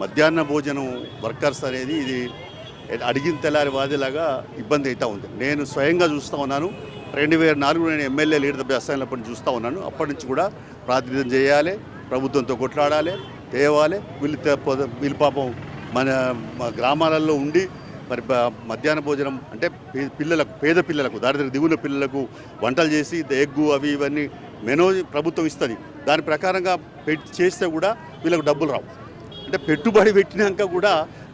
మధ్యాహ్న భోజనం వర్కర్స్ అనేది ఇది అడిగిన తెల్లారి వాదిలాగా ఇబ్బంది అవుతూ ఉంది. నేను స్వయంగా చూస్తూ ఉన్నాను. రెండు వేల నాలుగు నేను ఎమ్మెల్యే లీడర్ అసైన్లప్పటి నుంచి చూస్తూ ఉన్నాను. అప్పటి నుంచి కూడా ప్రాతినిధ్యం చేయాలి ప్రభుత్వంతో కొట్లాడాలి తేవాలి. వీళ్ళు వీళ్ళు పాపం మన గ్రామాలలో ఉండి మరి మధ్యాహ్న భోజనం అంటే పిల్లలకు పేద పిల్లలకు దారిద్ర దిగుల పిల్లలకు వంటలు చేసి ఎగ్గు అవి ఇవన్నీ మెనో ప్రభుత్వం ఇస్తుంది. దాని ప్రకారంగా పెట్టి చేస్తే కూడా వీళ్ళకు డబ్బులు రావు. అంటే పెట్టుబడి పెట్టినాక కూడా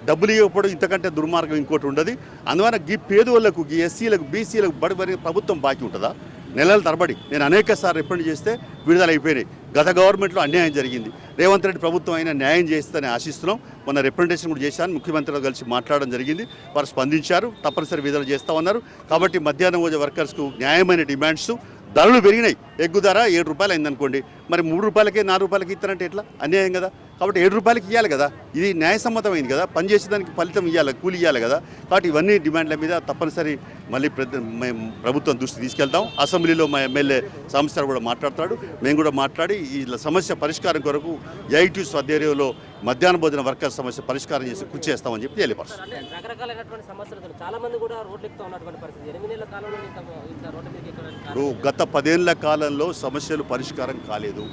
డబ్బులు ఇవ్వకపోవడం ఇంతకంటే దుర్మార్గం ఇంకోటి ఉండదు. అందువల్ల గీ పేదోళ్ళకు గీ ఎస్సీలకు బీసీలకు బడి ప్రభుత్వం బాకీ ఉంటుందా? నెలల తరబడి. నేను అనేక సార్లు రిఫండ్ చేస్తే విడుదల అయిపోయినాయి గత గవర్నమెంట్లో అన్యాయం జరిగింది. రేవంత్ రెడ్డి ప్రభుత్వం అయినా న్యాయం చేస్తుందని ఆశిస్తున్నాం. మొన్న రిప్రజెంటేషన్ కూడా చేశాను. ముఖ్యమంత్రితో కలిసి మాట్లాడడం జరిగింది. వారు స్పందించారు. తప్పనిసరి విడుదల చేస్తా ఉన్నారు. కాబట్టి మధ్యాహ్నం భోజన వర్కర్స్కు న్యాయమైన డిమాండ్స్ ధరలు పెరిగినాయి. ఎగ్గు ధర ఏడు రూపాయలు అయిందనుకోండి మరి మూడు రూపాయలకే నాలుగు రూపాయలకి ఇస్తారంటే ఎట్లా? అన్యాయం కదా. కాబట్టి ఏడు రూపాయలకి ఇవ్వాలి కదా. ఇది న్యాయసమ్మతమైంది కదా. పని చేసేదానికి ఫలితం ఇవ్వాలి కూలి ఇవ్వాలి కదా. కాబట్టి ఇవన్నీ డిమాండ్ల మీద తప్పనిసరి మళ్ళీ ప్రభుత్వం దృష్టి తీసుకెళ్తాం. అసెంబ్లీలో మా ఎమ్మెల్యే సంస్థలు కూడా మాట్లాడతాడు మేము కూడా మాట్లాడి ఈ సమస్య పరిష్కారం కొరకు ఐటీ స్వాధ్యాయంలో మధ్యాహ్న భోజన వర్కర్ సమస్య పరిష్కారం చేసి కృషి చేస్తామని చెప్పి తెలియపరుస్తాం ఇప్పుడు గత పదేళ్ళ కాలంలో సమస్యలు పరిష్కారం కాలేదు.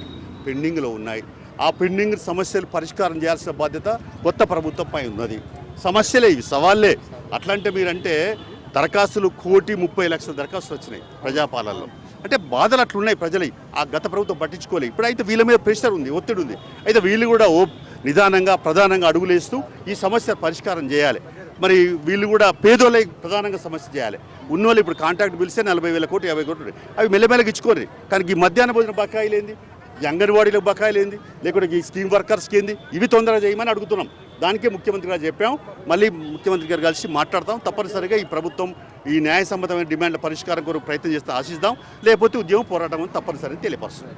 పెండింగ్లో ఉన్నాయి. ఆ పెండింగ్ సమస్యలు పరిష్కారం చేయాల్సిన బాధ్యత కొత్త ప్రభుత్వంపై ఉన్నది. సమస్యలే ఇవి సవాళ్ళే. అట్లంటే మీరంటే దరఖాస్తులు కోటి ముప్పై లక్షల దరఖాస్తులు వచ్చినాయి ప్రజాపాలనలో. అంటే బాధలు అట్లున్నాయి ప్రజలు. ఆ గత ప్రభుత్వం పట్టించుకోలేదు ఇప్పుడైతే వీళ్ళ మీద ప్రెషర్ ఉంది ఒత్తిడి ఉంది. అయితే వీళ్ళు కూడా ఓ నిదానంగా ప్రధానంగా అడుగులేస్తూ ఈ సమస్య పరిష్కారం చేయాలి. మరి వీళ్ళు కూడా పేదోళ్ళకి ప్రధానంగా సమస్య చేయాలి. ఉన్నోళ్ళు ఇప్పుడు కాంట్రాక్ట్ పిలిస్తే నలభై వేల కోట్లు యాభై కోట్లు అవి మెల్లమెల్లకి ఇచ్చుకోరు కానీ ఈ మధ్యాహ్న భోజన బకాయిలు ఏంది? ఈ అంగన్వాడీలకు బకాయిలు ఏంది? లేకుంటే ఈ స్కీమ్ వర్కర్స్కి ఏంది? ఇవి తొందరగా చేయమని అడుగుతున్నాం. దానికే ముఖ్యమంత్రి గారు చెప్పాం. మళ్ళీ ముఖ్యమంత్రి గారు కలిసి మాట్లాడతాం. తప్పనిసరిగా ఈ ప్రభుత్వం ఈ న్యాయసమ్మతమైన డిమాండ్ల పరిష్కారం కొరకు ప్రయత్నం చేస్తే ఆశిస్తాం. లేకపోతే ఉద్యమం పోరాటం అని తప్పనిసరిగా తెలియపరుస్తుంది